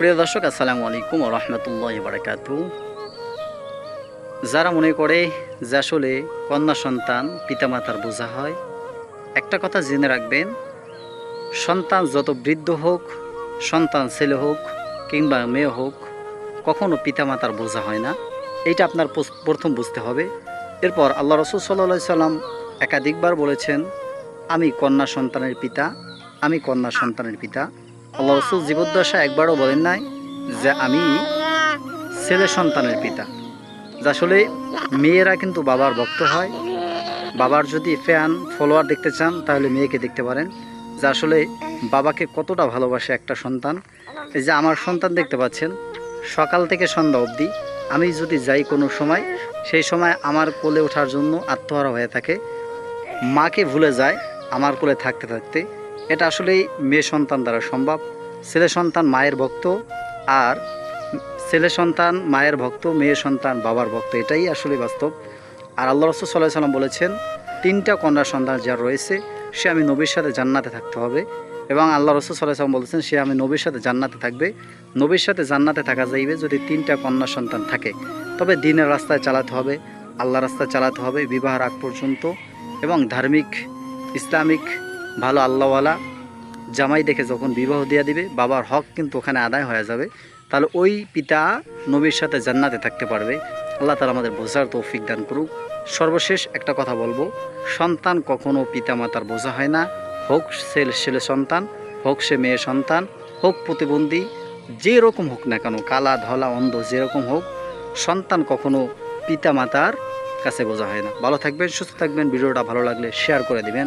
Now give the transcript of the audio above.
প্রিয় দর্শক, আসসালামু আলাইকুম রহমতুল্লাহ বারাকাতু। যারা মনে করে যে আসলে কন্যা সন্তান পিতামাতার বোঝা হয়, একটা কথা জেনে রাখবেন, সন্তান যত বৃদ্ধ হোক, সন্তান ছেলে হোক কিংবা মেয়ে হোক, কখনো পিতামাতার বোঝা হয় না। এইটা আপনার প্রথম বুঝতে হবে। এরপর আল্লাহ রসুল সাল্লা সাল্লাম একাধিকবার বলেছেন, আমি কন্যা সন্তানের পিতা, আমি কন্যা সন্তানের পিতা। আল্লাহ রসুল জীবদ্দশা একবারও বলেন নাই যে আমি ছেলে সন্তানের পিতা। যা আসলে মেয়েরা কিন্তু বাবার ভক্ত হয়। বাবার যদি ফ্যান ফলোয়ার দেখতে চান, তাহলে মেয়েকে দেখতে পারেন। যে আসলে বাবাকে কতটা ভালোবাসে একটা সন্তান। এই যে আমার সন্তান দেখতে পাচ্ছেন, সকাল থেকে সন্ধ্যা অবধি। আমি যদি যাই কোনো সময়, সেই সময় আমার কোলে ওঠার জন্য আত্মহারা হয়ে থাকে। মাকে ভুলে যায়, আমার কোলে থাকতে থাকতে। এটা আসলেই মেয়ে সন্তান দ্বারা সম্ভব। ছেলে সন্তান মায়ের ভক্ত আর ছেলে সন্তান মায়ের ভক্ত, মেয়ে সন্তান বাবার ভক্ত, এটাই আসলে বাস্তব। আর আল্লাহ রসুল সাল্লাহ সাল্লাম বলেছেন, তিনটা কন্যা সন্তান যার রয়েছে, সে আমি নবীর সাথে জান্নাতে থাকতে হবে। এবং আল্লাহ রসুল সাল্লাহ সাল্লাম বলেছেন, সে আমি নবীর সাথে জান্নাতে থাকবে। নবীর সাথে জান্নাতে থাকা যাইবে যদি তিনটা কন্যা সন্তান থাকে। তবে দিনের রাস্তায় চালাতে হবে আল্লাহ রাস্তায় চালাতে হবে বিবাহ আগ পর্যন্ত। এবং ধার্মিক, ইসলামিক ভালো আল্লাহওয়ালা জামাই দেখে যখন বিবাহ দিয়ে দিবে, বাবার হক কিন্তু ওখানে আদায় হয়ে যাবে, তাহলে ওই পিতা নবীর সাথে জান্নাতে থাকতে পারবে। আল্লাহ তালা আমাদের বোঝার তৌফিক দান করুক। সর্বশেষ একটা কথা বলব, সন্তান কখনো পিতামাতার বোঝা হয় না। হোক ছেলে ছেলে সন্তান, হোক সে মেয়ে সন্তান, হোক প্রতিবন্ধী যে রকম হোক না কেন, কালা, ধলা, অন্ধ, যেরকম হোক, সন্তান কখনো পিতামাতার কাছে বোঝা হয় না। ভালো থাকবেন, সুস্থ থাকবেন, ভিডিওটা ভালো লাগলে শেয়ার করে দিবেন।